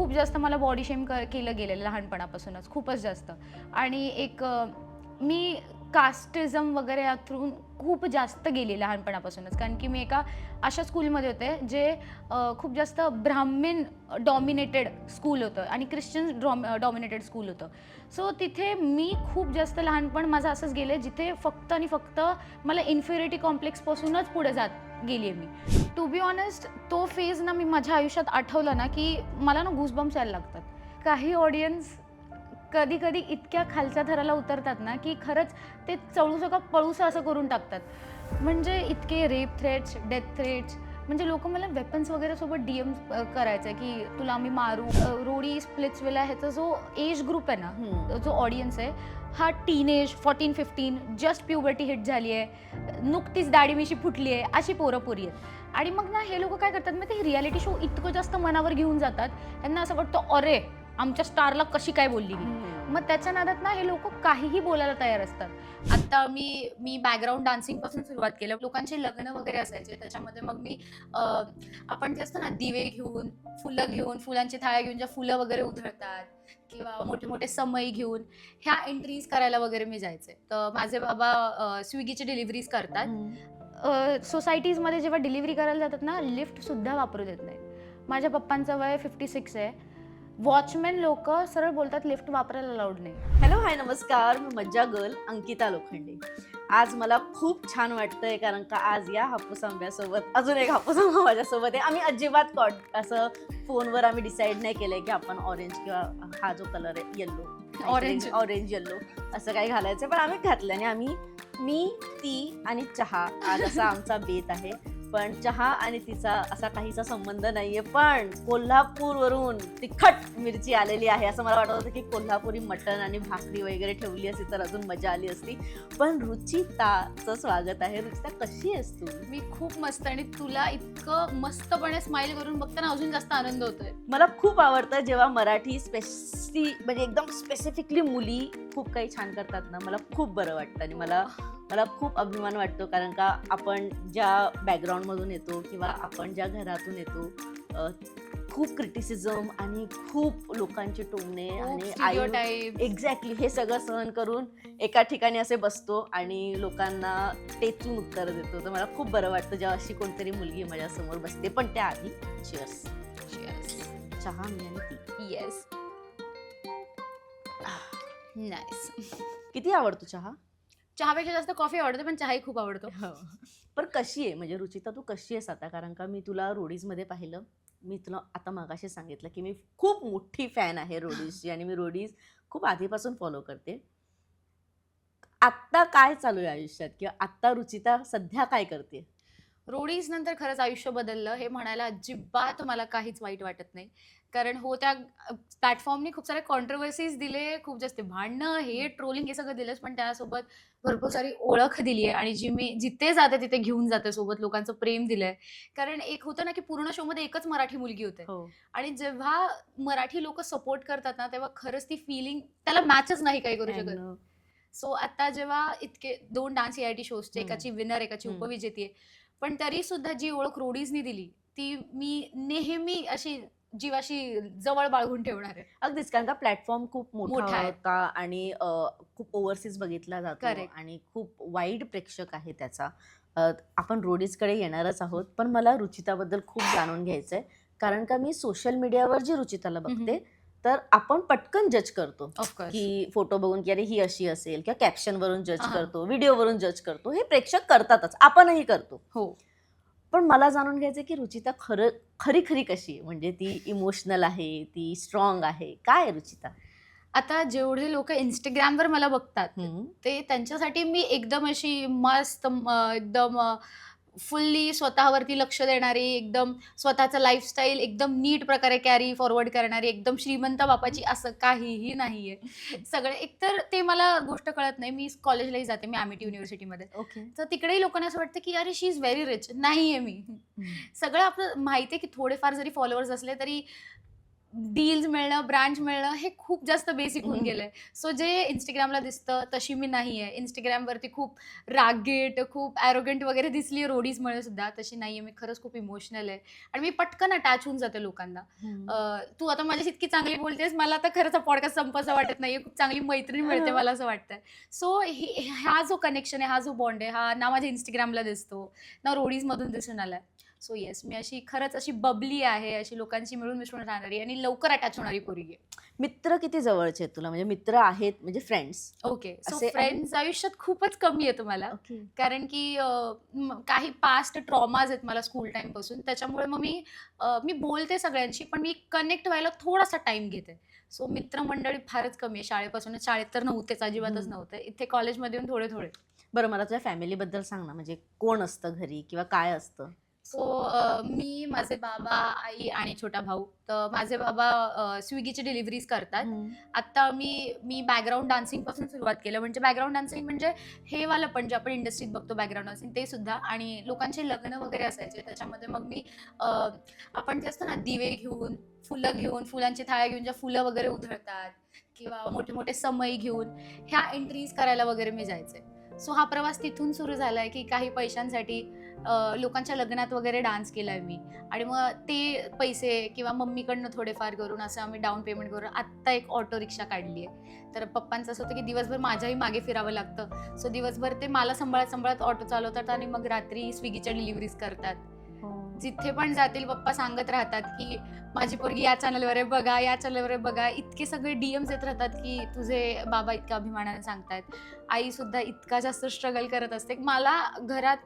खूप जास्त मला बॉडी शेम केलं गेलेलं लहानपणापासूनच खूपच जास्त. आणि एक मी कास्टिझम वगैरे या थ्रू खूप जास्त गेली लहानपणापासूनच. कारण की मी एका अशा स्कूलमध्ये होते जे खूप जास्त ब्राह्मीण डॉमिनेटेड स्कूल होतं आणि ख्रिश्चन डॉमिनेटेड स्कूल होतं. सो तिथे मी खूप जास्त लहानपण माझं असंच गेले जिथे फक्त आणि फक्त मला इन्फिरिटी कॉम्प्लेक्सपासूनच पुढे जात गेली आहे मी. टू बी ऑनेस्ट तो फेज ना मी माझ्या आयुष्यात आठवला ना की मला ना घुसबम्स यायला लागतात. काही ऑडियन्स कधी कधी इतक्या खालच्या थराला उतरतात ना की खरंच ते चळूसं का पळूसं असं करून टाकतात. म्हणजे इतके रेप थ्रेट्स डेथ थ्रेट्स म्हणजे लोक मला वेपन्स वगैरे सोबत डी एम करायचं की तुला आम्ही मारू. रोडी स्प्लिट्सविला ह्याचा जो एज ग्रुप आहे ना जो ऑडियन्स आहे हा teenage fourteen fifteen just puberty hit झाली आहे. नुकतीच दाढी मिशी फुटली आहे. अशी पोरं पोरी आहेत. आणि मग ना हे लोक काय करतात मग ते रियालिटी शो इतकं जास्त मनावर घेऊन जातात. त्यांना असं वाटतं अरे आमच्या स्टारला कशी काय बोलली मग त्याच्या नादात ना हे लोक काहीही बोलायला तयार असतात. आता मी मी बॅकग्राऊंड डान्सिंगपासून सुरुवात केलं. लोकांचे लग्न वगैरे असायचे त्याच्यामध्ये मग मी आपण जे असतं ना दिवे घेऊन फुलं घेऊन फुलांची थाळ्या घेऊन ज्या फुलं वगैरे उधळतात किंवा मोठे मोठे समई घेऊन ह्या एंट्रीज करायला वगैरे मी जायचे. तर माझे बाबा स्विगीची डिलिव्हरीज करतात. सोसायटीजमध्ये जेव्हा डिलिव्हरी करायला जातात ना लिफ्ट सुद्धा वापरू देत नाही माझ्या पप्पांचं वय फिफ्टी सिक्स आहे. वॉचमॅन लोक सरळ बोलतात लिफ्ट वापरायला अलाउड नाही. हॅलो हाय नमस्कार. मी मज्जा गर्ल अंकिता लोखंडे. आज मला खूप छान वाटतंय कारण का आज या हापूस आंब्यासोबत अजून एक हापूस आंबा माझ्यासोबत आहे. आम्ही अजिबात कॉट असं फोनवर आम्ही डिसाईड नाही केलंय की आपण ऑरेंज किंवा हा जो कलर आहे येल्लो Orange. ऑरेंज येल्लो असं काही घालायचं पण आम्ही घातलं आणि आम्ही मी ती आणि चहा. आज असा आमचा बेत आहे. पण चहा आणि तिचा असा काहीसा संबंध नाहीये. पण कोल्हापूरवरून तिखट मिरची आलेली आहे. असं मला वाटत होतं की कोल्हापुरी मटण आणि भाकरी वगैरे ठेवली असती तर अजून मजा आली असती. पण रुचिताचं स्वागत आहे. रुचिता कशी आहेस तू? मी खूप मस्त आणि तुला इतकं मस्तपणे स्माइल करून बघताना अजून जास्त आनंद होतोय. मला खूप आवडतं जेव्हा मराठी स्पेसी म्हणजे एकदम स्पेसिफिकली मुली खूप काही छान करतात ना मला खूप बरं वाटतं आणि मला मला खूप अभिमान वाटतो कारण का आपण ज्या बॅकग्राऊंडमधून येतो किंवा आपण ज्या घरातून येतो खूप क्रिटिसिझम आणि खूप लोकांचे टोमणे आणि आई. एक्झॅक्टली हे सगळं सहन करून एका ठिकाणी असे बसतो आणि लोकांना टेचून उत्तर देतो. तर मला खूप बरं वाटतं जेव्हा अशी कोणतरी मुलगी माझ्यासमोर बसते. पण त्याआधी चहा मी आणि ती येस नाईस किती आवडतो चहा? चहापेक्षा जास्त कॉफी आवडते पण चहाही खूप आवडतो. पण कशी आहे? म्हणजे रुचिता तू कशी आहेस आता? कारण का मी तुला रोडीजमध्ये पाहिलं. मी तुला आता मागाशी सांगितलं की मी खूप मोठी फॅन आहे रोडीजची आणि मी रोडीज खूप आधीपासून फॉलो करते. आत्ता काय चालू आहे आयुष्यात? किंवा आत्ता रुचिता सध्या काय करते? रोडीज नंतर खरंच आयुष्य बदललं. हे म्हणायला अजिबात मला काहीच वाईट वाटत नाही. कारण हो त्या प्लॅटफॉर्मने खूप सारे कॉन्ट्रोवर्सीज दिले खूप जास्त भांडणं हे ट्रोलिंग हे सगळं दिलंच. पण त्यासोबत भरपूर सारी ओळख दिली आहे आणि जी मी जिथे जाते तिथे घेऊन जाते सोबत लोकांचं प्रेम दिलंय. कारण एक होतं ना की पूर्ण शोमध्ये एकच मराठी मुलगी होते. हो. आणि जेव्हा मराठी लोक सपोर्ट करतात ना तेव्हा खरंच ती फिलिंग त्याला मॅचच नाही काही करू शकत. सो आता जेव्हा इतके दोन डान्स ए आय टी शोजचे. एकाची विनर एकाची. उपविजेती आहे पण तरी सुद्धा जी ओळख रोडीजनी दिली ती मी नेहमी अशी जीवाशी जवळ बाळगून ठेवणार आहे अगदीच कारण का प्लॅटफॉर्म खूप मोठा मोठा आहे. होता आणि अ, खूप ओव्हरसीज बघितला जातो Correct. आणि खूप वाईड प्रेक्षक आहे त्याचा अ, आपण रोडीजकडे येणारच आहोत पण मला रुचिताबद्दल खूप जाणून घ्यायचं आहे कारण का मी सोशल मीडियावर जी रुचिताला बघते तर आपण पटकन जज करतो की फोटो बघून की अरे ही अशी असेल किंवा कॅप्शन वरून जज. करतो व्हिडिओवरून जज करतो हे प्रेक्षक करतातच आपणही करतो. हो. पण मला जाणून घ्यायचं की रुचिता खरं खरी खरी कशी आहे? म्हणजे ती इमोशनल आहे ती स्ट्रॉंग आहे. काय आहे रुचिता? आता जेवढे लोक इंस्टाग्रामवर मला बघतात. ते त्यांच्यासाठी मी एकदम अशी मस्त एकदम फुल्ली स्वतःवरती लक्ष देणारी एकदम स्वतःचं लाईफस्टाईल एकदम नीट प्रकारे कॅरी फॉरवर्ड करणारी एकदम श्रीमंत बापाची असं काहीही नाहीये. सगळे एकतर ते मला गोष्ट कळत नाही. मी कॉलेजलाही जाते मी आमिटी युनिव्हर्सिटीमध्ये ओके तर तिकडेही लोकांना असं वाटतं की अरे शी इज व्हेरी रिच नाहीये मी. सगळं आपलं माहिती आहे की थोडेफार जरी फॉलोअर्स असले तरी डील्स मिळणं ब्रांच मिळणं हे खूप जास्त बेसिक होऊन. गेलंय. सो जे इंस्टाग्रामला दिसतं तशी मी नाही आहे इंस्टाग्रामवरती खूप रागेट खूप ॲरोगंट वगैरे दिसली रोडीजमुळे सुद्धा. तशी नाही आहे मी खरंच खूप इमोशनल आहे. आणि मी पटकन अटॅच होऊन जाते लोकांना. अं, तू आता माझ्याशी इतकी चांगली बोलतेस मला आता खरंच पॉडकास्ट संपायचं वाटत नाही खूप चांगली मैत्रीण मिळते मला असं वाटतंय. सो हा जो कनेक्शन आहे हा जो बॉन्ड आहे हा ना माझ्या इंस्टाग्रामला दिसतो ना रोडीजमधून दिसून आलाय. सो येस मी अशी खरंच अशी बबली आहे अशी लोकांशी मिळून मिसळून राहणारी आणि लवकर अटॅच होणारी पोरगी मित्र किती जवळचे आहेत तुला? म्हणजे मित्र आहेत म्हणजे फ्रेंड्स ओके सो असे- फ्रेंड्स आयुष्यात खूपच कमी आहे तुम्हाला कारण की अं, म- काही पास्ट ट्रॉमाज आहेत मला स्कूल टाइमपासून. त्याच्यामुळे मग मी अं, मी बोलते सगळ्यांशी पण मी कनेक्ट व्हायला थोडासा टाइम घेते. सो मित्रमंडळी फारच कमी आहे. शाळेपासूनच शाळेत तर नव्हतेच अजिबातच हम्म. नव्हते. इथे कॉलेजमध्ये येऊन थोडे थोडे बरं मला तुझ्या फॅमिलीबद्दल सांग ना. म्हणजे कोण असतं घरी किंवा काय असतं? सो मी माझे बाबा आई आणि छोटा भाऊ तर माझे बाबा अं, स्विगीची डिलिव्हरीज करतात. आता मी मी बॅकग्राऊंड डान्सिंगपासून सुरुवात केलं. म्हणजे बॅकग्राऊंड डान्सिंग म्हणजे हे वालं पण जे आपण इंडस्ट्रीत बघतो बॅकग्राऊंड डान्सिंग ते सुद्धा. आणि लोकांचे लग्न वगैरे असायचे त्याच्यामध्ये मग मी अं, आपण जे असतं ना दिवे घेऊन फुलं घेऊन फुलांची थाळ्या घेऊन ज्या फुलं वगैरे उधळतात किंवा मोठे मोठे समई घेऊन ह्या एंट्रीज करायला वगैरे मी जायचे. सो हा प्रवास तिथून सुरू झालाय की काही पैशांसाठी लोकांच्या लग्नात वगैरे डान्स केला आहे मी. आणि मग ते पैसे किंवा मम्मीकडनं थोडेफार करून असं आम्ही डाऊन पेमेंट करून आत्ता एक ऑटो रिक्षा काढली आहे तर पप्पांचं असं होतं की दिवसभर माझ्याही मागे फिरावं लागतं. सो दिवसभर ते मला सांभाळत सांभाळत ऑटो चालवतात आणि मग रात्री स्विगीच्या डिलिव्हरीज करतात. जिथे पण जातील पप्पा सांगत राहतात की माझी पोरगी या चॅनलवर आहे बघा या चॅनलवर आहे बघा. इतके सगळे डीएम्स येत राहतात की तुझे बाबा इतक्या अभिमानाने सांगतायत. आई सुद्धा इतका जास्त स्ट्रगल करत असते. मला घरात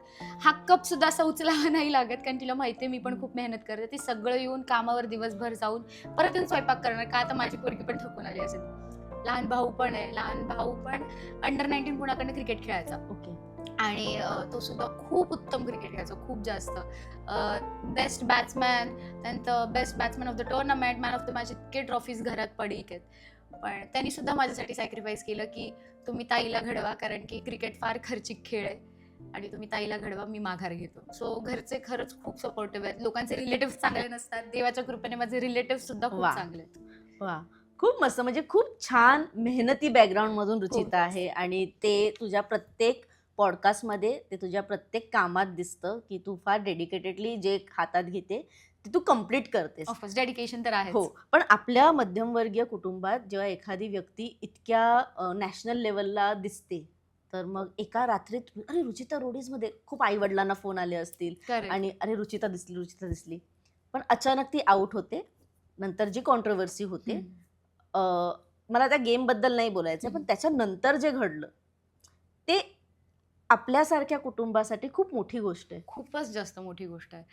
हा कप सुद्धा असा उचलावा नाही लागत कारण तिला माहिती आहे मी पण खूप मेहनत करते. ती सगळं येऊन कामावर दिवसभर जाऊन परत येऊन स्वयंपाक करणार. का आता माझी पोरगी पण थकून आली असेल. लहान भाऊ पण आहे. लहान भाऊ पण अंडर नाईन्टीन पुण्याकडनं क्रिकेट खेळायचा. ओके आणि तो सुद्धा खूप उत्तम क्रिकेट खेळायचा खूप जास्त. बेस्ट बॅट्समॅन त्यानंतर best batsman of the tournament man of the match इतके ट्रॉफीज घरात पडीक आहेत. पण त्यांनी सुद्धा माझ्यासाठी सॅक्रिफाईस केलं की तुम्ही ताईला घडवा कारण की क्रिकेट फार खर्चिक खेळ आहे. आणि तुम्ही ताईला घडवा मी माघार घेतो. सो घरचे खरंच खूप सपोर्टिव्ह आहेत. लोकांचे रिलेटिव्ह चांगले नसतात. देवाच्या कृपेने माझे रिलेटिव्ह सुद्धा खूप. चांगले आहेत. वा. खूप मस्त. म्हणजे खूप छान मेहनती बॅकग्राऊंड मधून रुचिता खूप. आहे आणि ते तुझ्या प्रत्येक पॉडकास्टमध्ये ते तुझ्या प्रत्येक कामात दिसतं की तू फार डेडिकेटेडली जे हातात घेते ते तू कंप्लीट करतेस. ऑफकोर्स डेडिकेशन तर आहे हो पण आपल्या मध्यमवर्गीय कुटुंबात जेव्हा एखादी व्यक्ती इतक्या नॅशनल लेवलला दिसते तर मग एका रात्रीत अरे रुचिता रोडीजमध्ये खूप आई वडिलांना फोन आले असतील. आणि अरे रुचिता दिसली रुचिता दिसली. पण अचानक ती आउट होते नंतर जी कॉन्ट्रोवर्सी होते मला त्या गेमबद्दल नाही बोलायचं पण. त्याच्यानंतर जे घडलं ते आपल्यासारख्या कुटुंबासाठी खूप मोठी गोष्ट आहे. खूपच जास्त मोठी गोष्ट आहे.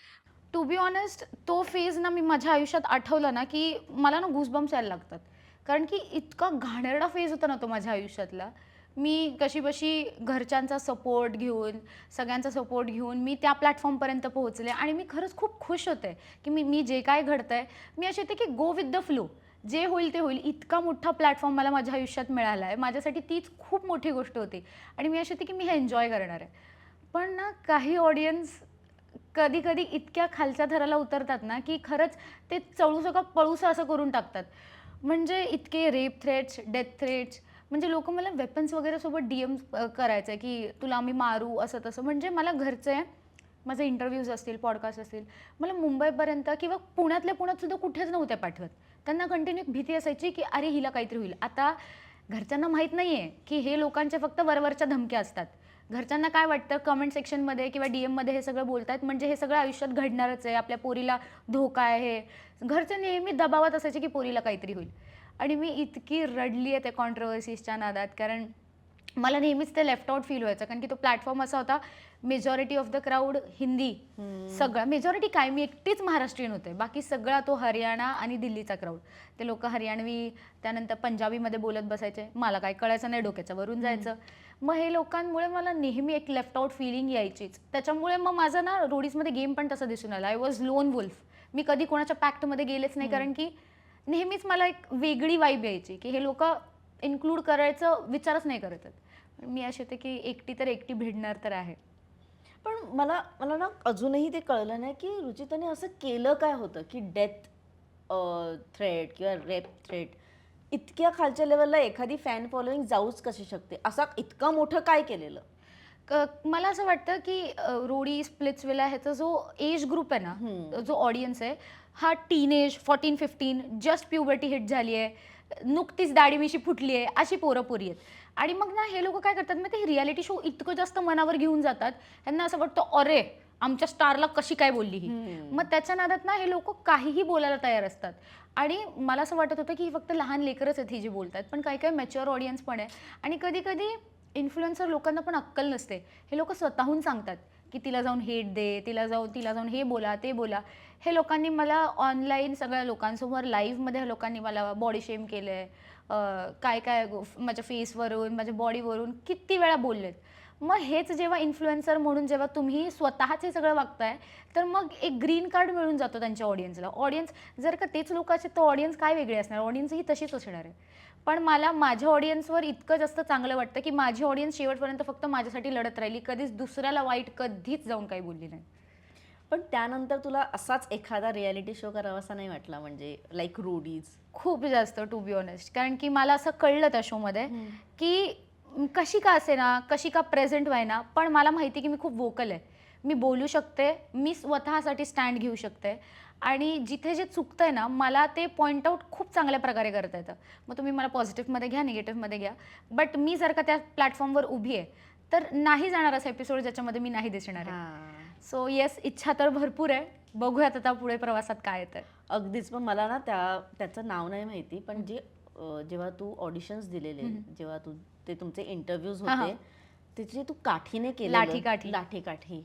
टू बी ऑनेस्ट तो फेज ना मी माझ्या आयुष्यात आठवलं ना की मला ना घुसबम्स यायला लागतात. कारण की इतका घाणेरडा फेज होता ना तो माझ्या आयुष्यातला. मी कशी बशी घरच्यांचा सपोर्ट घेऊन सगळ्यांचा सपोर्ट घेऊन मी त्या प्लॅटफॉर्मपर्यंत पोहोचले आणि मी खरंच खूप खुश होते की मी मी जे काय घडतं आहे मी असे होते की गो विथ द फ्लो जे होईल ते होईल इतका मोठा प्लॅटफॉर्म मला माझ्या आयुष्यात मिळाला आहे माझ्यासाठी तीच खूप मोठी गोष्ट होती. आणि मी अशी होती की मी हे एन्जॉय करणार आहे. पण ना काही ऑडियन्स कधी कधी इतक्या खालच्या थराला उतरतात ना की खरंच ते चळू का पळूसा असं करून टाकतात. म्हणजे इतके रेप थ्रेट्स डेथ थ्रेट्स म्हणजे लोक मला वेपन्स वगैरे सोबत डी एम करायचं आहे की तुला आम्ही मारू असं तसं. म्हणजे मला घरचे माझे इंटरव्ह्यूज असतील पॉडकास्ट असतील मला मुंबईपर्यंत किंवा पुण्यातल्या पुण्यात सुद्धा कुठेच नव्हत्या पाठवत. त्यांना कंटिन्यू भीती असायची की अरे हिला काहीतरी होईल. आता घरच्यांना माहीत नाही आहे की हे लोकांच्या फक्त वरवरच्या धमक्या असतात. घरच्यांना काय वाटतं? कमेंट सेक्शनमध्ये किंवा डी एममध्ये हे सगळं बोलतात म्हणजे हे सगळं आयुष्यात घडणारच आहे. आपल्या पोरीला धोका आहे. घरचे नेहमी दबावात असायचे की पोरीला काहीतरी होईल. आणि मी इतकी रडली आहे त्या कॉन्ट्रोवर्सीजच्या नादात. कारण मला नेहमीच ते लेफ्ट आउट फील व्हायचं कारण की तो प्लॅटफॉर्म असा होता majority of the crowd Hindi. सगळं मेजॉरिटी काय मी एकटीच महाराष्ट्रीयन होते. बाकी सगळा तो हरियाणा आणि दिल्लीचा क्राऊड ते लोक हरियाणवी त्यानंतर पंजाबीमध्ये बोलत बसायचे. मला काय कळायचं नाही डोक्याच्या वरून जायचं. मग हे लोकांमुळे मला नेहमी एक लेफ्ट आउट फिलिंग यायचीच. त्याच्यामुळे मग माझं ना रोडीजमध्ये गेम पण तसं दिसून आला. आय वॉज लोन वुल्फ मी कधी कोणाच्या पॅक्टमध्ये गेलेच नाही कारण की नेहमीच मला एक वेगळी वाईब यायची की हे लोक इन्क्लूड करायचं विचारच नाही करत आहेत. मी असे होते की एकटी तर एकटी भिडणार तर आहे. पण मला मला ना अजूनही ते कळलं नाही की रुचिताने असं केलं काय होतं की डेथ थ्रेट किंवा रेप थ्रेट इतक्या खालच्या लेवलला एखादी फॅन फॉलोईंग जाऊच कशी शकते? असा इतकं मोठं काय केलेलं? मला असं वाटतं की रोडी स्प्लिट्सविला ह्याचा जो एज ग्रुप आहे ना जो ऑडियन्स आहे हा teenage fourteen fifteen just puberty hit झाली आहे नुकतीच दाढी मिशी फुटली आहे अशी पोरं पोरी आहेत. आणि मग ना हे लोक काय करतात मग ते रियालिटी शो इतकं जास्त मनावर घेऊन जातात त्यांना असं वाटतं अरे आमच्या स्टारला कशी काय बोलली ही? मग त्याच्या नादात ना हे लोक काहीही बोलायला तयार असतात. आणि मला असं वाटत होतं की ही फक्त लहान लेकरच आहेत ही जी बोलतात पण काही काही मॅच्युअर ऑडियन्स पण आहे. आणि कधी कधी इन्फ्लुएन्सर लोकांना पण अक्कल नसते. हे लोक स्वतःहून सांगतात. की तिला जाऊन हेट दे तिला जाऊन तिला जाऊन हे बोला ते बोला. हे लोकांनी मला ऑनलाईन सगळ्या लोकांसमोर लाईव्हमध्ये लोकांनी मला बॉडी शेम केलं आहे काय काय गो- माझ्या फेसवरून माझ्या बॉडीवरून किती वेळा बोललेत. मग हेच जेव्हा इन्फ्लुएन्सर म्हणून जेव्हा तुम्ही स्वतःच हे सगळं वागताय तर मग एक ग्रीन कार्ड मिळून जातो त्यांच्या ऑडियन्सला ऑडियन्स जर का तेच लोक असेल तर ऑडियन्स काय वेगळे असणार? ऑडियन्स ही तशीच असणार आहे. पण मला माझ्या ऑडियन्सवर इतकं जास्त चांगलं वाटतं की माझी ऑडियन्स शेवटपर्यंत फक्त माझ्यासाठी लढत राहिली. कधीच दुसऱ्याला वाईट कधीच जाऊन काही बोलली नाही. पण त्यानंतर तुला असाच एखादा रियालिटी शो करावासा नाही वाटला? म्हणजे लाईक रोडीज खूप जास्त टू बी ऑनेस्ट कारण की मला असं कळलं त्या शोमध्ये की कशी का असे ना कशी का प्रेझेंट व्हायना पण मला माहिती की मी खूप वोकल आहे. मी बोलू शकते मी स्वतःसाठी स्टँड घेऊ शकते. आणि जिथे जे चुकतंय ना मला ते पॉईंट आऊट खूप चांगल्या प्रकारे करता येतं. मग तुम्ही मला पॉझिटिव्हमध्ये घ्या निगेटिव्हमध्ये घ्या. बट मी जर का त्या प्लॅटफॉर्मवर उभी आहे तर नाही जाणार असा एपिसोड ज्याच्यामध्ये मी नाही दिसणार आहे. सो येस इच्छा तर भरपूर आहे. बघूयात आता पुढे प्रवासात काय येतं अगदीच पण मला ना त्या त्याचं नाव नाही माहिती पण जे जेव्हा तू ऑडिशन्स दिलेले जेव्हा तू ते तुमचे इंटरव्ह्यूज. होते त्याचे तू काठीने केले लाठी-काठी. लाठी काठी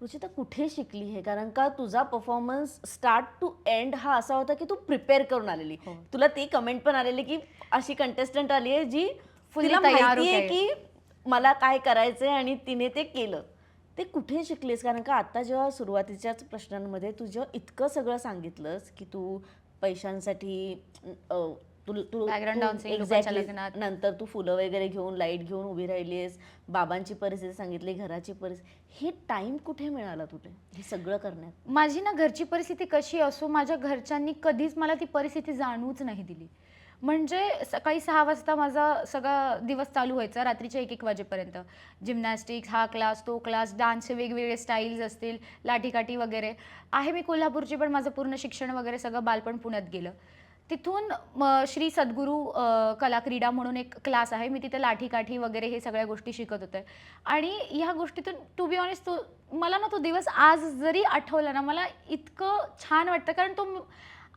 रुचिता कुठे शिकली हे कारण का तुझा परफॉर्मन्स स्टार्ट टू एंड हा असा होता की तू प्रिपेअर करून आलेली हो. तुला ती कमेंट पण आलेली की अशी कंटेस्टंट आली आहे जी तिला तयार माहिती आहे होते. की मला काय करायचंय आणि तिने ते केलं ते कुठे शिकलीस कारण का आता जेव्हा सुरुवातीच्याच प्रश्नांमध्ये तू जेव्हा इतकं सगळं सांगितलंस की तू पैशांसाठी अं, तू लोकांच्या लग्नात. नंतर तू फुलं वगैरे घेऊन लाइट घेऊन उभी राहिलीस बाबांची परिस्थिती सांगितली घराची परिस्थिती. हे टाइम कुठे मिळाला तुझे हे सगळं करण्यात? माझी ना घरची परिस्थिती कशी असो माझ्या घरच्यांनी कधीच मला ती परिस्थिती जाणवूच नाही दिली. म्हणजे सकाळी सहा वाजता माझा सगळा दिवस चालू व्हायचा रात्रीच्या एक एक वाजेपर्यंत. जिमनॅस्टिक्स हा क्लास तो क्लास डान्सचे वेगवेगळे स्टाईल्स असतील लाठीकाठी वगैरे. आहे मी कोल्हापूरची पण माझं पूर्ण शिक्षण वगैरे सगळं बालपण पुण्यात गेलं. तिथून म, श्री सद्गुरू अ, कला क्रीडा म्हणून एक क्लास आहे. मी तिथे लाठीकाठी वगैरे हे सगळ्या गोष्टी शिकत होते. आणि ह्या गोष्टीतून टू बी ऑनेस्ट तो मला ना तो दिवस आज जरी आठवला ना मला इतकं छान वाटतं. कारण तो म-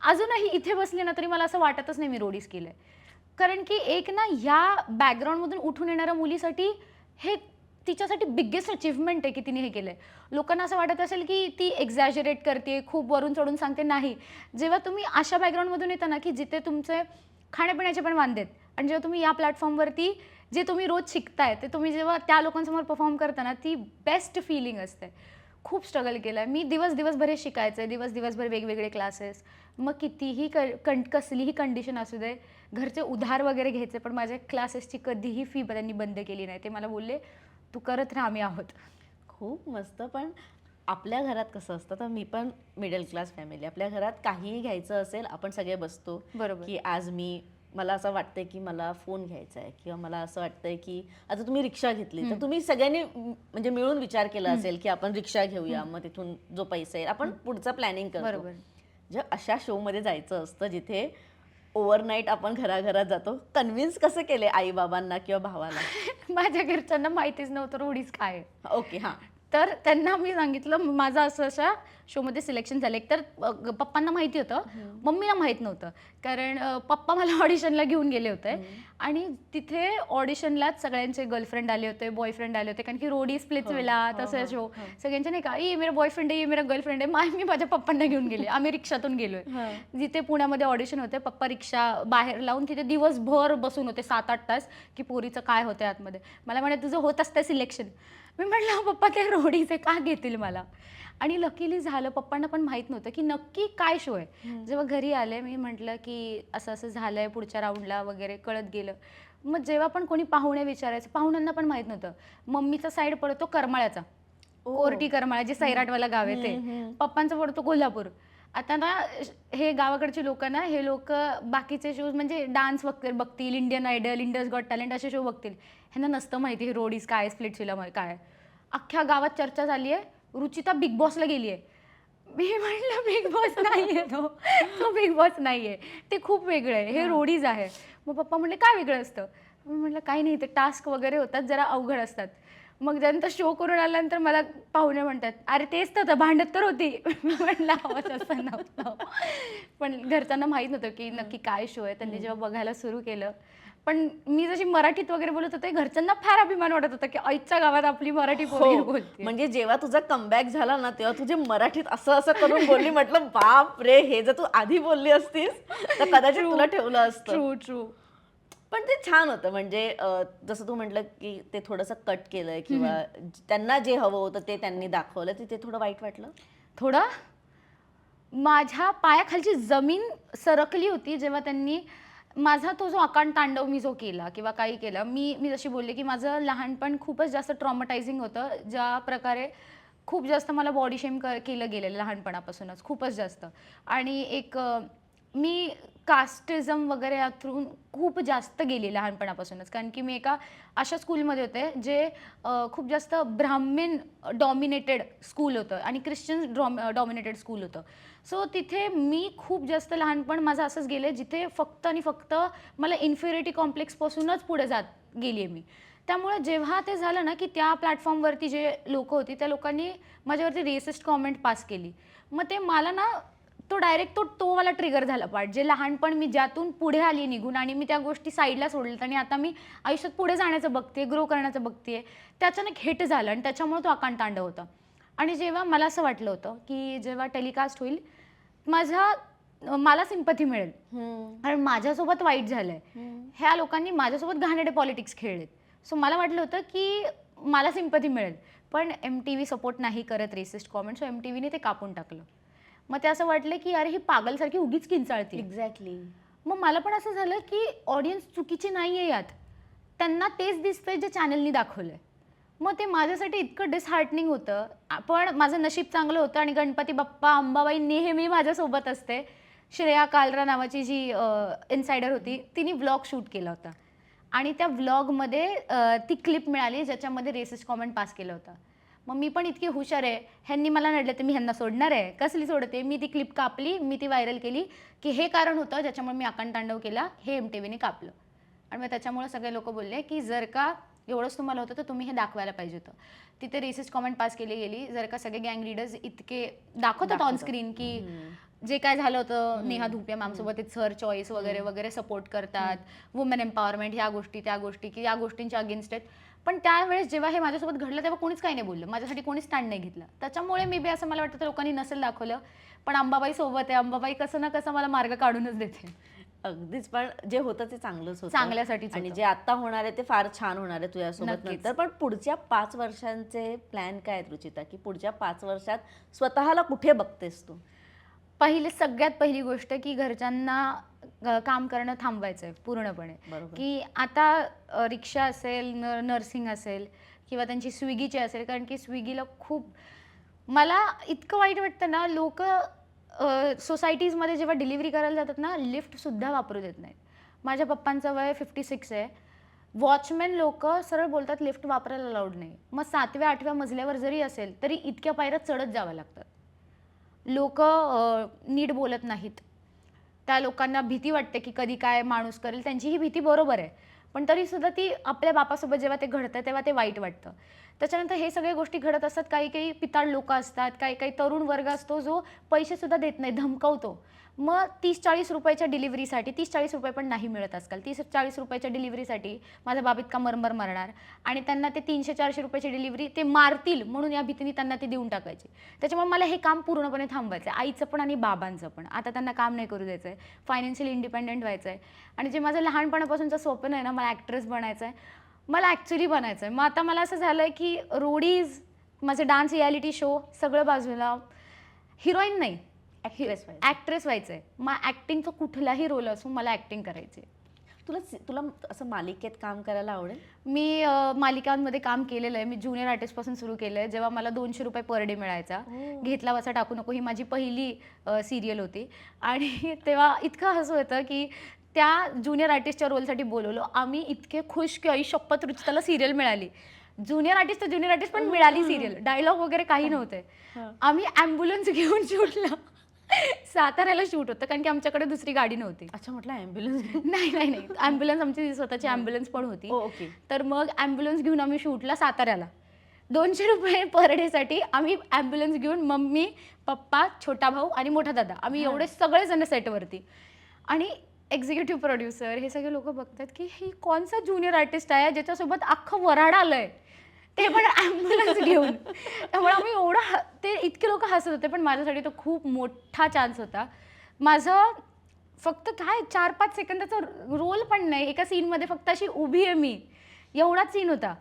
अजूनही इथे बसले ना तरी मला असं वाटतच नाही मी रोडीस केलं कारण की एक ना ह्या बॅकग्राऊंडमधून उठून येणाऱ्या मुलीसाठी हे तिच्यासाठी बिग्गेस्ट अचिव्हमेंट आहे की तिने हे केलंय. लोकांना असं वाटत असेल की ती एक्झॅजरेट करते खूप वरून चढून सांगते नाही. जेव्हा तुम्ही अशा बॅकग्राऊंडमधून येता ना की जिथे तुमचे खाण्यापिण्याचे पण वांदेत आणि जेव्हा तुम्ही या प्लॅटफॉर्मवरती जे तुम्ही रोज शिकताय ते तुम्ही जेव्हा त्या लोकांसमोर परफॉर्म करताना ती बेस्ट फिलिंग असते. खूप स्ट्रगल केलं आहे मी दिवस दिवसभर हे शिकायचं आहे दिवस दिवसभर वेगवेगळे क्लासेस मग कितीही क कं कसलीही कंडिशन असू दे घरचे उधार वगैरे घ्यायचे पण माझ्या क्लासेसची कधीही फी त्यांनी बंद केली नाही. ते मला बोलले तू करत राहा आम्ही आहोत. खूप मस्त. पण आपल्या घरात कसं असतं तर मी पण मिडल क्लास फॅमिली आपल्या घरात काहीही घ्यायचं असेल आपण सगळे बसतो बरोबर. की आज मी मला असं वाटतंय की मला फोन घ्यायचा आहे किंवा मला असं वाटतंय की आता तुम्ही रिक्षा घेतली तर तुम्ही सगळ्यांनी म्हणजे मिळून विचार केला असेल की आपण रिक्षा घेऊया मग तिथून जो पैसा येईल आपण पुढचं प्लॅनिंग करतो. बरोबर. जे अशा शो मध्ये जायचं असतं जिथे ओव्हरनाईट आपण घराघरात जातो. कन्व्हिन्स कसं केले आई बाबांना किंवा भावाला? माझ्या घरच्यांना माहितीच नव्हतं रोडीज काय आहे. ओके हा. तर त्यांना मी सांगितलं माझं असं अशा शोमध्ये सिलेक्शन झालं. एक तर पप्पांना माहिती होतं मम्मीला माहीत नव्हतं. कारण पप्पा मला ऑडिशनला घेऊन गेले होते. आणि तिथे ऑडिशनलाच सगळ्यांचे गर्लफ्रेंड आले होते बॉयफ्रेंड आले होते. कारण की रोडी स्प्लिट्स वेला तसं शो सगळ्यांचे नाही का ये मेरा बॉयफ्रेंड आहे ये मेरा गर्लफ्रेंड आहे. मा मी माझ्या पप्पांना घेऊन गेले. आम्ही रिक्षातून गेलोय. जिथे पुण्यामध्ये ऑडिशन होते पप्पा रिक्षा बाहेर लावून तिथे दिवसभर बसून होते सात आठ तास की पोरीचं काय होतं आतमध्ये. मला म्हणे तुझं होत असतं सिलेक्शन मी म्हटलं "अहो, पप्पा ते रोडीचे का घेतील मला. आणि लकीली झालं पप्पांना पण माहीत नव्हतं की नक्की काय शो आहे. जेव्हा घरी आले मी म्हटलं की असं असं झालंय पुढच्या राऊंडला वगैरे कळत गेलं. मग जेव्हा पण कोणी पाहुणे विचारायचं पाहुण्यांना पण माहीत नव्हतं. मम्मीचा साईड पडतो करमाळ्याचा. कोर्टी करमाळा जे सैराटवाला गाव आहे ते. पप्पांचं पडतो कोल्हापूर. आता ना हे गावाकडचे लोक ना हे लोक बाकीचे शोज म्हणजे डान्स बघतील बघतील Indian Idol Indians Got Talent असे शो बघतील. ह्यांना नसतं माहिती हे रोडीज काय स्प्लिट शिला काय. अख्ख्या गावात चर्चा झाली आहे रुचिता बिग बॉसला गेली आहे मी म्हटलं बिग बॉस नाही आहे तो. तो बिग बॉस नाही आहे ते खूप वेगळं आहे. हे रोडीज आहे. मग पप्पा म्हणले काय वेगळं असतं? मी म्हटलं काही नाही ते टास्क वगैरे होतात. जरा अवघड असतात. मग त्यानंतर शो करून आल्यानंतर मला पाहुणे म्हणतात अरे तेच तर भांडत तर होती. मी म्हटलं आवाज असं नव्हतं. पण घरच्यांना माहीत नव्हतं की नक्की काय शो आहे. त्यांनी जेव्हा बघायला सुरू केलं पण मी जशी मराठीत वगैरे बोलत होते घरच्यांना फार अभिमान वाटत होता की आईच्या गावात आपली मराठी पोरगी हो बोलते म्हणजे जेव्हा तुझा कमबॅक झाला ना तेव्हा तुझे मराठीत असं असं करून बोलली म्हटलं बाप रे हे जर तू आधी बोलली असतीस तर कदाचित तुला ठेवलं असतं. ट्रू ट्रू पण ते छान होतं. म्हणजे अं, जसं तू म्हटलं की ते थोडंसं कट केलंय किंवा त्यांना जे हवं होतं ते त्यांनी दाखवलं. ते ते थोडं वाईट वाटलं? थोडं? माझ्या पायाखालची जमीन सरकली होती जेव्हा त्यांनी माझा तो जो अकांड तांडव मी जो केला किंवा काही केलं मी मी जशी बोलले की माझं लहानपण खूपच जास्त ट्रॉमटायझिंग होतं ज्या प्रकारे खूप जास्त मला बॉडी शेम क केलं गेलेलं लहानपणापासूनच खूपच जास्त. आणि एक मी कास्टिझम वगैरे थ्रून खूप जास्त गेली लहानपणापासूनच. कारण की मी एका अशा स्कूलमध्ये होते जे खूप जास्त ब्राह्मीण डॉमिनेटेड स्कूल होतं आणि ख्रिश्चन डॉम डॉमिनेटेड स्कूल होतं. सो तिथे मी खूप जास्त लहानपण माझं असंच गेलं जिथे फक्त आणि फक्त मला इन्फिरिटी कॉम्प्लेक्सपासूनच पुढे जात गेली आहे मी. त्यामुळे जेव्हा ते झालं ना की त्या प्लॅटफॉर्मवरती जे लोक होती त्या लोकांनी माझ्यावरती रेसिस्ट कॉमेंट पास केली. मग ते मला ना तो डायरेक्ट तो तो मला ट्रिगर झाला पार्ट जे लहानपण मी ज्यातून पुढे आली निघून आणि मी त्या गोष्टी साईडला सोडल्यात आणि आता मी आयुष्यात पुढे जाण्याचं बघते ग्रो करण्याचं बघते त्याच्यानं हिट झालं आणि त्याच्यामुळे तो आकांड तांडव होता. आणि जेव्हा मला असं वाटलं होतं की जेव्हा टेलिकास्ट होईल माझा मला सिंपथी मिळेल. कारण माझ्यासोबत वाईट झालंय. ह्या लोकांनी माझ्यासोबत घाणेडे पॉलिटिक्स खेळलेत. सो मला वाटलं होतं की मला सिंपथी मिळेल. पण एम टी व्ही सपोर्ट नाही करत racist comment so M T व्हीने ते कापून टाकलं. मग ते असं वाटलं की अरे ही पागलसारखी उगीच किंचाळते. एक्झॅक्टली मग मला पण असं झालं की ऑडियन्स चुकीची नाही आहे यात. त्यांना तेच दिसतंय जे चॅनलनी दाखवलंय. मग ते माझ्यासाठी इतकं डिसहार्टनिंग होतं. पण माझं नशीब चांगलं होतं आणि गणपती बाप्पा अंबाबाई नेहमी माझ्यासोबत असते. श्रेया कालरा नावाची जी इन्सायडर होती तिने व्लॉग शूट केला होता. आणि त्या व्लॉगमध्ये ती क्लिप मिळाली ज्याच्यामध्ये रेसिस्ट कॉमेंट पास केलं होतं. मग मी पण इतकी हुशार आहे. ह्यांनी मला नडलं तर मी ह्यांना सोडणार आहे. कसली सोडते? मी ती क्लिप कापली मी ती व्हायरल केली की हे कारण होतं ज्याच्यामुळे मी आकांड तांडव केला हे एम टी व्हीने कापलं. आणि मग त्याच्यामुळे सगळे लोक बोलले की जर का एवढंच तुम्हाला होतं तर तुम्ही हे दाखवायला पाहिजे होतं. तिथे रेसिस्ट कॉमेंट पास केली गेली. जर का सगळे गँग लिडर्स इतके दाखवतात ऑन. स्क्रीन की जे काय झालं होतं नेहा धुपिया मॅमसोबत सर चॉईस वगैरे वगैरे सपोर्ट करतात. वुमेन एम्पॉवरमेंट ह्या गोष्टी त्या गोष्टी की या गोष्टींच्या अगेन्स्ट आहेत. पण त्यावेळेस जेव्हा हे माझ्यासोबत घडलं तेव्हा कोणीच काही नाही बोललं. माझ्यासाठी कोणीच स्टँड नाही घेतलं. त्याच्यामुळे मी बी असं मला वाटतं लोकांनी नसेल दाखवलं पण अंबाबाई सोबत आहे. अंबाबाई कसं ना कसं मला मार्ग काढूनच देते. अगदीच पण जे होतं ते चांगलंच होतं. चांगल्यासाठीच आणि. जे आता होणार आहे ते फार छान होणार आहे तुझ्यासोबत. नंतर. पण पुढच्या पाच वर्षांचे प्लॅन काय आहेत रुचिता? की पुढच्या पाच वर्षात स्वतःला कुठे बघतेस तू? पहिली सगळ्यात पहिली गोष्ट की घरच्यांना काम करणं थांबवायचं आहे पूर्णपणे. की आता रिक्षा असेल न नर्सिंग असेल किंवा त्यांची स्विगीची असेल कारण की स्विगीला खूप मला इतकं वाईट वाटतं ना लोक सोसायटीजमध्ये जेव्हा डिलिव्हरी करायला जातात ना लिफ्टसुद्धा वापरू देत नाहीत. माझ्या पप्पांचं वय फिफ्टी सिक्स आहे. वॉचमॅन लोक सरळ बोलतात लिफ्ट वापरायला अलाउड नाही. मग सातव्या आठव्या मजल्यावर जरी असेल तरी इतक्या पायऱ्या चढत जाव्या लागतात लोक नीट बोलत नाहीत. त्या लोकांना भीती वाटते की कधी काय माणूस करेल. त्यांची ही भीती बरोबर आहे. पण तरी सुद्धा ती आपल्या बापासोबत जेव्हा ते घडतं तेव्हा ते वाईट वाटतं. त्याच्यानंतर हे सगळ्या गोष्टी घडत असतात. काही काही पिताळ लोक असतात. काही काही तरुण वर्ग असतो जो पैसे सुद्धा देत नाही धमकवतो. मग तीस चाळीस रुपयाच्या डिलिव्हरीसाठी तीस चाळीस रुपये पण नाही मिळत आजकाल. तीस चाळीस रुपयाच्या डिलिव्हरीसाठी माझा बाब इतका मरमर मरणार. आणि त्यांना ते तीनशे चारशे रुपयाची डिलिव्हरी ते मारतील म्हणून या भीतीने त्यांना ते देऊन टाकायची. त्याच्यामुळे मला हे काम पूर्णपणे थांबवायचं आहे. आईचं पण आणि बाबांचं पण. आता त्यांना काम नाही करू द्यायचं आहे फायनान्शियल इंडिपेंडेंट व्हायचं आहे आणि जे माझं लहानपणापासूनचं स्वप्न आहे ना मला ॲक्ट्रेस बनायचं आहे मला ॲक्च्युली बनायचं आहे मग आता मला असं झालं आहे की रोडीज माझे डान्स रियालिटी शो सगळं बाजूला हिरोईन नाही. Actress व्हायचं. ॲक्ट्रेस व्हायचं आहे मग ॲक्टिंगचा कुठलाही रोल असो मला ॲक्टिंग करायची. तुला सि- तुला असं मालिकेत काम करायला आवडेल? मी अ, मालिकांमध्ये काम केलेलं आहे. मी ज्युनियर आर्टिस्टपासून सुरू केलं आहे. जेव्हा मला दोनशे रुपये पर डे मिळायचा. घेतला वसा टाकू नको ही माझी पहिली सिरियल होती. आणि तेव्हा इतकं हसू होतं की त्या ज्युनियर आर्टिस्टच्या रोलसाठी बोलवलो. आम्ही इतके खुश की आई शपथ रुचिताला सिरियल मिळाली. ज्युनियर आर्टिस्ट तर ज्युनियर आर्टिस्ट पण मिळाली सिरियल डायलॉग वगैरे काही नव्हते. आम्ही ॲम्ब्युलन्स घेऊन शूटला साताऱ्याला शूट होतं कारण की आमच्याकडे दुसरी गाडी नव्हती. अच्छा म्हटलं ॲम्ब्युलन्स नाही नाही नाही. ॲम्ब्युलन्स आमची स्वतःची ॲम्ब्युलन्स पण होती. ओके तर मग ॲम्ब्युलन्स घेऊन आम्ही शूटला साताऱ्याला. दोनशे रुपये पर डेसाठी आम्ही ॲम्ब्युलन्स घेऊन मम्मी पप्पा छोटा भाऊ आणि मोठा दादा आम्ही एवढे सगळेजण सेटवरती आणि एक्झिक्युटिव्ह प्रोड्युसर हे सगळे लोक बघतात की ही कोणचा ज्युनियर आर्टिस्ट आहे ज्याच्यासोबत अख्खं वराड आलंय? ते पण ॲम्ब्युलन्स घेऊन. त्यामुळे आम्ही एवढं ते इतके लोक हसत होते पण माझ्यासाठी तो खूप मोठा चान्स होता. माझं फक्त काय चार पाच सेकंदाचा रोल पण नाही. एका सीनमध्ये फक्त अशी उभी आहे मी. एवढाच सीन होता.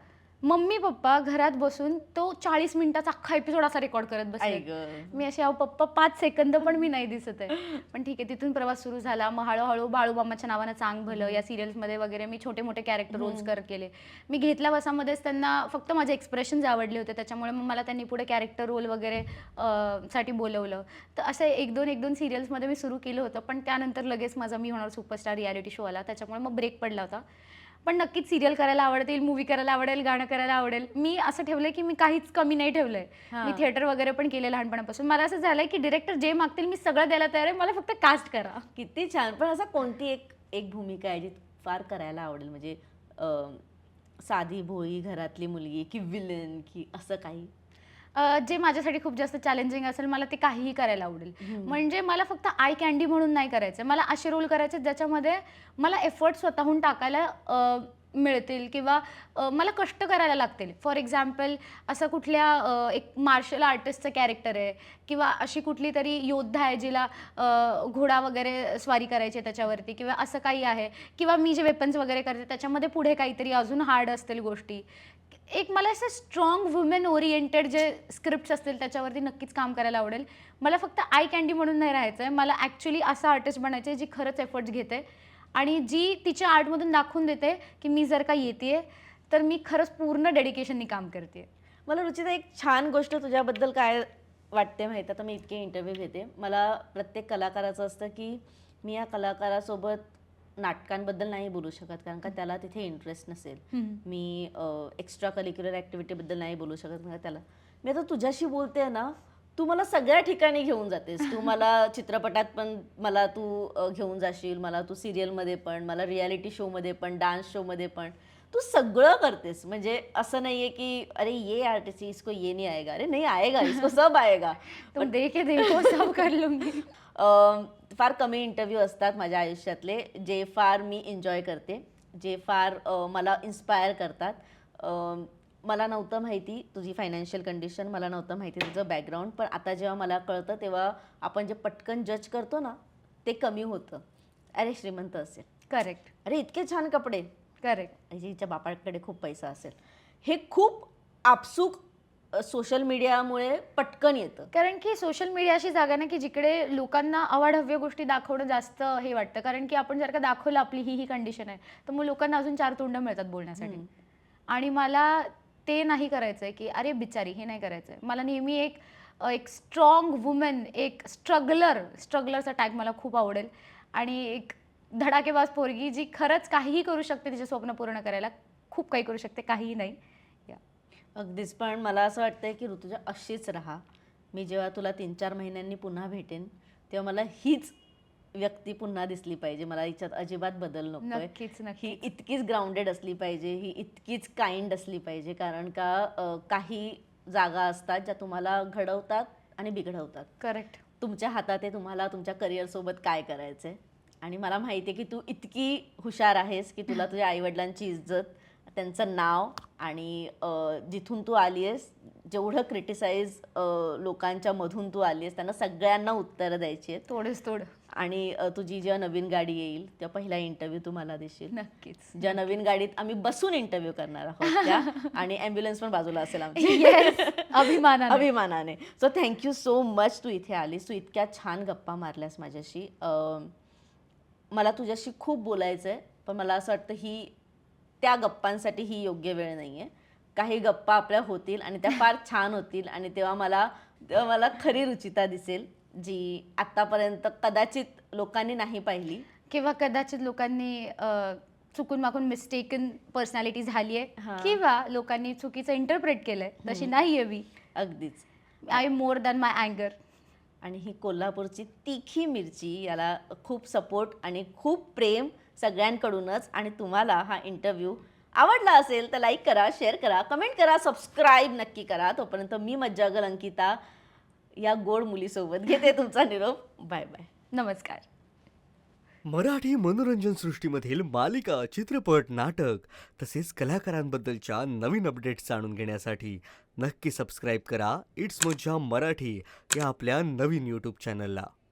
मम्मी पप्पा घरात बसून तो चाळीस मिनिटाचा अख्खा एपिसोड असा रेकॉर्ड करत बसले. ग. मी असे अहो पप्पा पाच सेकंद पण मी नाही दिसत आहे. पण ठीक आहे तिथून प्रवास सुरू झाला. मग हळूहळू बाळूबामाच्या नावानं चांग भलं या सिरियल्समध्ये वगैरे मी छोटे मोठे कॅरेक्टर रोल्स कर केले मी घेतला वसामध्येच त्यांना फक्त माझे एक्सप्रेशन्स आवडले होते. त्याच्यामुळे मग मला त्यांनी पुढे कॅरेक्टर रोल वगैरे अं, साठी बोलवलं. तर असं एक दोन एक दोन सिरियल्समध्ये मी सुरू केलं होतं. पण त्यानंतर लगेच माझा मी होणार सुपरस्टार रियालिटी शो आला. त्याच्यामुळे मग ब्रेक पडला होता. पण नक्कीच सिरियल करायला आवडतील मूवी करायला आवडेल गाणं करायला आवडेल. मी असं ठेवलंय की मी काहीच कमी नाही ठेवलंय. मी थिएटर वगैरे पण केले लहानपणापासून. मला असं झालंय की डिरेक्टर जे मागतील मी सगळं द्यायला तयार आहे. मला फक्त कास्ट करा. किती छान. पण असं कोणती एक एक भूमिका आहे जी फार करायला आवडेल? म्हणजे साधी भोळी घरातली मुलगी की विलन की असं काही? अं, जे माझ्यासाठी खूप जास्त चॅलेंजिंग असेल मला ते काहीही करायला आवडेल. म्हणजे मला फक्त आय कॅन्डी म्हणून नाही करायचं. मला असे रोल करायचे ज्याच्यामध्ये मला एफर्ट स्वतःहून टाकायला अं, मिळतील किंवा अं, मला कष्ट करायला लागतील. फॉर एक्झाम्पल असं कुठल्या अं, एक मार्शल आर्टिस्टचं कॅरेक्टर आहे किंवा अशी कुठली तरी योद्धा आहे जिला अं, घोडा वगैरे स्वारी करायची आहे त्याच्यावरती किंवा असं काही आहे किंवा मी जे वेपन्स वगैरे करते त्याच्यामध्ये पुढे काहीतरी अजून हार्ड असतील गोष्टी. एक मला असं स्ट्रॉंग वुमेन ओरिएंटेड जे स्क्रिप्ट असतील त्याच्यावरती नक्कीच काम करायला आवडेल. मला फक्त आय कॅन्डी म्हणून नाही राहायचं आहे मला ॲक्च्युली असं आर्टिस्ट बनायचं आहे जी खरंच एफर्ट्स घेते आणि जी तिच्या आर्टमधून दाखवून देते की मी जर का येते तर मी खरंच पूर्ण डेडिकेशननी काम करते मला रुचिता एक छान गोष्ट तुझ्याबद्दल काय वाटते माहिती आता मी इतके इंटरव्ह्यू घेते. मला प्रत्येक कलाकाराचं असतं की मी या कलाकारासोबत नाटकांबद्दल नाही बोलू शकत कारण का त्याला तिथे इंटरेस्ट नसेल. मी एक्स्ट्रा करिक्युलर ॲक्टिव्हिटीबद्दल नाही बोलू शकत का त्याला मी आता तुझ्याशी बोलते ना तू मला सगळ्या ठिकाणी घेऊन जातेस. तू मला चित्रपटात पण मला तू घेऊन जाशील मला तू सिरियलमध्ये पण मला रियालिटी शोमध्ये पण डान्स शोमध्ये पण तू सगळं करतेस. म्हणजे असं नाहीये की अरे ये आर्टिस्ट इसको ये नहीं आएगा. अरे नहीं आएगा इसको सब आएगा. के देखो सब कर लूंगी. फार कमी इंटरव्ह्यू असतात माझ्या आयुष्यातले जे फार मी एन्जॉय करते जे फार मला इन्स्पायर करतात. मला नव्हतं माहिती तुझी फायनान्शियल कंडिशन मला नव्हतं माहिती तुझं बॅकग्राऊंड पण आता जेव्हा मला कळतं तेव्हा आपण जे पटकन जज करतो ना ते कमी होतं. अरे श्रीमंत असेल. करेक्ट अरे इतके छान कपडे. करेक्ट हिच्या बापाकडे खूप पैसा असेल. हे खूप आपसूक सोशल मीडियामुळे पटकन येतं. कारण की सोशल मीडिया अशी जागा ना की जिकडे लोकांना अवाढव्य गोष्टी दाखवणं जास्त हे वाटतं. कारण की आपण जर का दाखवलं आपली ही ही कंडिशन आहे तर मग लोकांना अजून चार तोंड मिळतात बोलण्यासाठी. आणि मला ते नाही करायचं आहे की अरे बिचारी हे नाही करायचं आहे मला नेहमी एक एक स्ट्रॉंग वुमेन एक स्ट्रगलर स्ट्रगलरचा टॅग मला खूप आवडेल. आणि एक धडाकेबाज पोरगी जी खरंच काहीही करू शकते तिचे स्वप्न पूर्ण करायला खूप काही करू शकते काहीही नाही. अगदीच. पण मला असं वाटतंय की ऋतुजा अशीच राहा. मी जेव्हा तुला तीन चार महिन्यांनी पुन्हा भेटेन तेव्हा मला हीच व्यक्ती पुन्हा दिसली पाहिजे. मला हिच्यात अजिबात बदल नकोय. नक्कीच ही इतकीच ग्राउंडेड असली पाहिजे. ही इतकीच काइंड असली पाहिजे. कारण का अं, काही जागा असतात ज्या तुम्हाला घडवतात आणि बिघडवतात. करेक्ट. तुमच्या हातात आहे तुम्हाला तुमच्या करिअरसोबत काय करायचं आहे आणि मला माहिती आहे की तू इतकी हुशार आहेस की तुला तुझ्या आईवडिलांची इज्जत त्यांचं नाव आणि जिथून तू आली आहेस जेवढं क्रिटिसाइज लोकांच्या मधून तू आली आहेस त्यांना सगळ्यांना उत्तरं द्यायची आहेत. थोडेच थोडं आणि तुझी जेव्हा नवीन गाडी येईल तेव्हा पहिला इंटरव्ह्यू तू मला देशील. नक्कीच. ज्या नवीन गाडीत आम्ही बसून इंटरव्ह्यू करणार आहोत त्या आणि ॲम्ब्युलन्स पण बाजूला असेल अभिमानाने. अभिमानाने. So thank you so much तू इथे आलीस. तू इतक्या छान गप्पा मारल्यास माझ्याशी. मला तुझ्याशी खूप बोलायचं आहे पण मला असं वाटतं ही त्या गप्पांसाठी ही योग्य वेळ नाही आहे काही गप्पा आपल्या होतील आणि त्या फार छान होतील आणि तेव्हा मला तेव्हा मला खरी रुचिता दिसेल जी आत्तापर्यंत कदाचित लोकांनी नाही पाहिली. किंवा कदाचित लोकांनी अ, चुकून माकून मिस्टेकन पर्सनॅलिटी झाली हा. आहे किंवा लोकांनी चुकीचं इंटरप्रेट केलंय तशी नाही आहे मी. अगदीच. आय मोर दॅन माय अँगर आणि ही कोल्हापूरची तिखी मिरची याला खूप सपोर्ट आणि खूप प्रेम सगळ्यांकडूनच आणि तुम्हाला हा इंटरव्ह्यू आवडला असेल तर लाईक करा शेअर करा कमेंट करा सबस्क्राईब नक्की करा. तोपर्यंत मी मज्जागल अंकिता या गोड मुलीसोबत घेते तुमचा निरोप. बाय बाय नमस्कार. मराठी मनोरंजन सृष्टीमधील मालिका चित्रपट नाटक तसेच कलाकारांबद्दलच्या नवीन अपडेट्स जाणून घेण्यासाठी नक्की सबस्क्राईब करा. इट्स मज्जा मराठी या आपल्या नवीन यूट्यूब चॅनलला